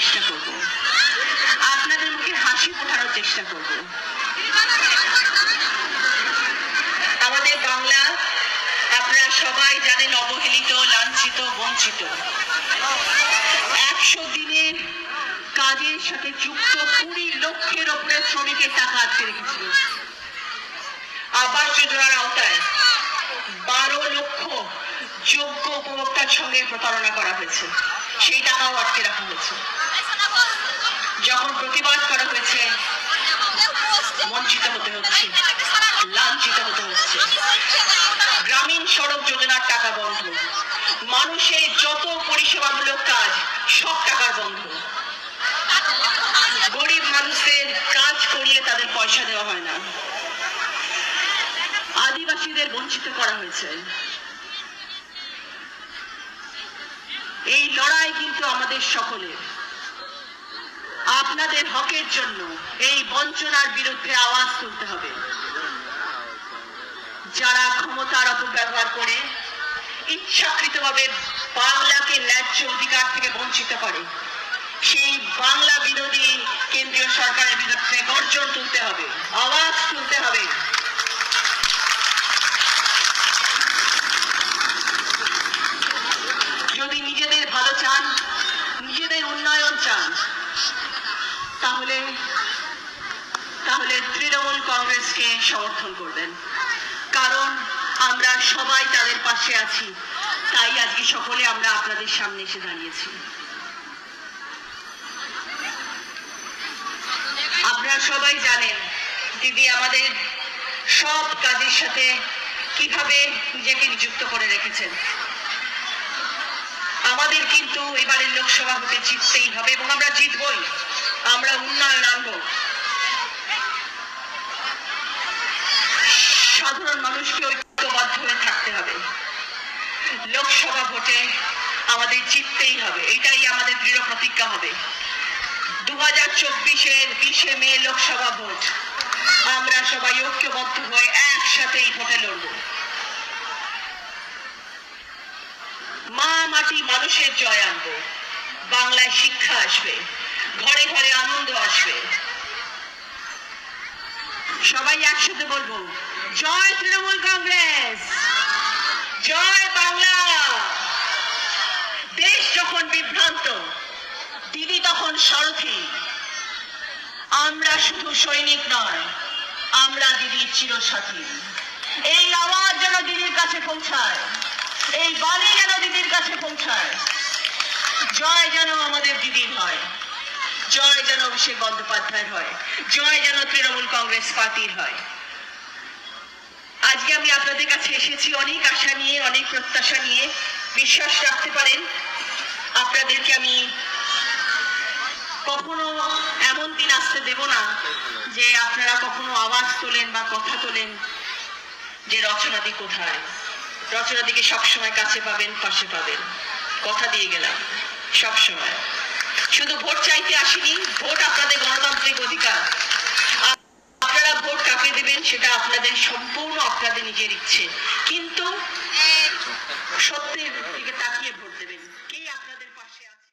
চেষ্টা করব। আপনাদের মুখে হাসি ফোটানোর চেষ্টা করব। আমাদের বাংলা আপনারা সবাই জানেন অবহেলিত, লাঞ্ছিত, বঞ্চিত। একশো দিনের কাজের সাথে যুক্ত কুড়ি লক্ষের ওপরে শ্রমিকের টাকা আটকে রেখেছিল। আবাস যোজনার আওতায় বারো লক্ষ যোগ্য উপভোক্তার সঙ্গে প্রতারণা করা হয়েছে। সেই টাকাও আটকে রাখা হয়েছে। যখন প্রতিবাদ করা হয়েছে বঞ্চিত হতে হচ্ছে, লাঞ্ছিত হতে হচ্ছে। গ্রামীণ সড়ক যোজনার টাকা বন্ধ। মানুষের যত পরিষেবামূলক কাজ, সব টাকার বন্ধ। গরিব মানুষদের কাজ করিয়ে তাদের পয়সা দেওয়া হয় না। আদিবাসীদের বঞ্চিত করা হয়েছে। এই লড়াই কিন্তু আমাদের সকলের। আপনাদের হকের জন্য এই বঞ্চনার বিরুদ্ধে আওয়াজ তুলতে হবে। যারা ক্ষমতার অপব্যবহার করে, ইচ্ছাকৃতভাবে বাংলাকে ন্যায্য অধিকার থেকে বঞ্চিত করে, সেই বাংলা বিরোধী কেন্দ্রীয় সরকারের বিরুদ্ধে গর্জন তুলতে হবে, আওয়াজ তুলতে হবে। তাহলে তাহলে তৃণমূল কংগ্রেসকে সমর্থন করবেন। কারণ আমরা সবাই তাদের পাশে আছি। তাই আজকে সকলে আমরা আপনাদের সামনে এসে দাঁড়িয়েছি। আপনারা সবাই জানেন, দিদি আমাদের সব কাজের সাথে কীভাবে নিজেকে নিযুক্ত করে রেখেছেন। আমাদের কিন্তু এবারের লোকসভা ভোটে জিততেই হবে এবং আমরা জিতবই। আমরা উন্নয়ন আনব। সাধারণ মানুষকে ঐক্যবদ্ধ হয়ে থাকতে হবে। লোকসভা ভোটে আমাদের জিততেই হবে। এটাই আমাদের দৃঢ় প্রতিজ্ঞা হবে। দু হাজার চব্বিশের বিশে মে লোকসভা ভোট। আমরা সবাই ঐক্যবদ্ধ হয়ে একসাথে এই ভোটে লড়ব। মা মাটি মানুষের জয় আনব। বাংলায় শিক্ষা আসবে। ঘরে ঘরে আনন্দ আসবে। সবাই একসাথে বলব, জয় তৃণমূল কংগ্রেস, জয় বাংলা। দেশ যখন বিভ্রান্ত, দিদি তখন সারথী। আমরা শুধু সৈনিক নয়, আমরা দিদির চিরসাথী। এই আওয়াজ যেন দিদির কাছে পৌঁছায়, এই বাণী যেন দিদির কাছে পৌঁছায়। জয় যেন আমাদের দিদির হয়। জয় যেন অভিষেক বন্দ্যোপাধ্যায়ের হয়, জয় যেন তৃণমূল কংগ্রেস পার্টির হয়। আজকে আমি আপনাদের কাছে এসেছি অনেক আশা নিয়ে, অনেক প্রত্যাশা নিয়ে। বিশ্বাস রাখতে পারেন, আপনাদেরকে আমি কখনো এমন দিন আসতে দেব না যে আপনারা কখনো আওয়াজ তোলেন বা কথা তোলেন যে রচনাদি কোথায় রচনাদিকে সবসময় কাছে পাবেন, পাশে পাবেন। কথা দিয়ে গেলাম, সবসময়। শুধু ভোট চাইতে আসেনি, ভোট আপনাদের গণতান্ত্রিক অধিকার। আপনারা ভোট কাকে দেবেন, সেটা আপনাদের সম্পূর্ণ আপনাদের নিজের ইচ্ছে। কিন্তু সত্যের দিকে তাকিয়ে ভোট